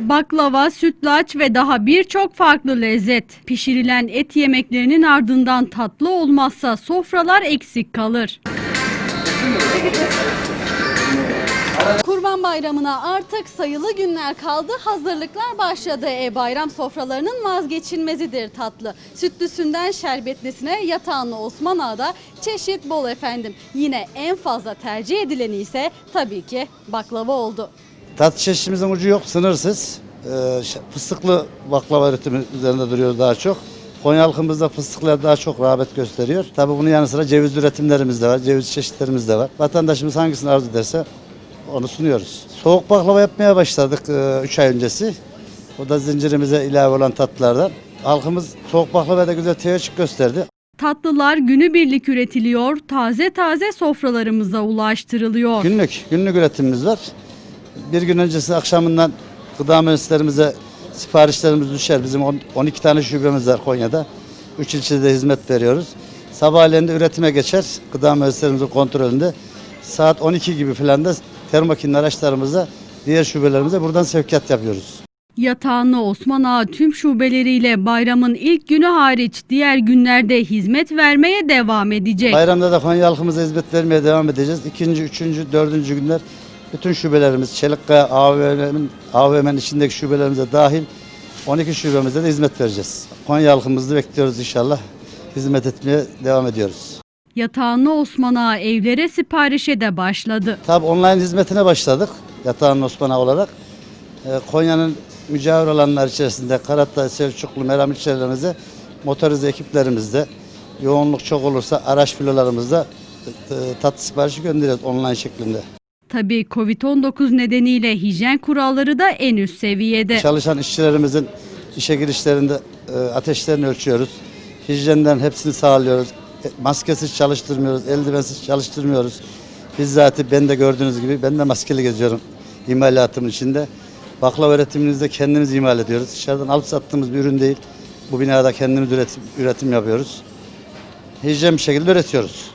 Baklava, sütlaç ve daha birçok farklı lezzet. Pişirilen et yemeklerinin ardından tatlı olmazsa sofralar eksik kalır. Kurban Bayramı'na artık sayılı günler kaldı. Hazırlıklar başladı. E, bayram sofralarının vazgeçilmezidir tatlı. Sütlüsünden şerbetlisine yatağınlı Osman Ağa'da çeşit bol efendim. Yine en fazla tercih edileni ise tabii ki baklava oldu. Tat çeşitimizin ucu yok, sınırsız. Ee, fıstıklı baklava üretimi üzerinde duruyoruz daha çok. Konya halkımızda fıstıklar daha çok rağbet gösteriyor. Tabii bunun yanı sıra ceviz üretimlerimiz de var, ceviz çeşitlerimiz de var. Vatandaşımız hangisini arzu ederse onu sunuyoruz. Soğuk baklava yapmaya başladık 3 ay öncesi. O da zincirimize ilave olan tatlılardan. Halkımız soğuk baklavaya da güzel teveccüh gösterdi. Tatlılar günübirlik üretiliyor, taze taze sofralarımıza ulaştırılıyor. Günlük, günlük üretimimiz var. Bir gün öncesi akşamından gıda mühendislerimize siparişlerimiz düşer. Bizim on- 12 tane şubemiz var Konya'da. 3 ilçede hizmet veriyoruz. Sabahleyin de üretime geçer. Gıda mühendislerimizin kontrolünde. Saat 12 gibi falan da termokinli araçlarımıza diğer şubelerimize buradan sevkiyat yapıyoruz. Yatağanlı Osman Ağa tüm şubeleriyle bayramın ilk günü hariç diğer günlerde hizmet vermeye devam edecek. Bayramda da Konya halkımıza hizmet vermeye devam edeceğiz. İkinci, üçüncü, dördüncü günler bütün şubelerimiz, Çelikkaya AVM'nin AVM'nin içindeki şubelerimize dahil 12 şubemizde de hizmet vereceğiz. Konya halkımızı bekliyoruz inşallah. Hizmet etmeye devam ediyoruz. Yatağanlı Osman Ağa evlere siparişe de başladı. Tabi online hizmetine başladık yatağın Osman'a olarak. Ee, Konya'nın mücavir olanlar içerisinde Karatay, Selçuklu, Meram ilçelerimize motorize ekiplerimizde yoğunluk çok olursa araç filolarımızda e, tatlı siparişi gönderiyoruz online şeklinde. Tabii Covid-19 nedeniyle hijyen kuralları da en üst seviyede. Çalışan işçilerimizin işe girişlerinde e, ateşlerini ölçüyoruz. Hijyenden hepsini sağlıyoruz. E, Maskesiz çalıştırmıyoruz, eldivensiz çalıştırmıyoruz. Bizzat ben de gördüğünüz gibi ben de maskeli geziyorum imalatımın içinde. Baklava üretimimizde kendimiz imal ediyoruz. Dışarıdan alıp sattığımız bir ürün değil. Bu binada kendimiz üretim, üretim yapıyoruz. Hijyen bir şekilde üretiyoruz.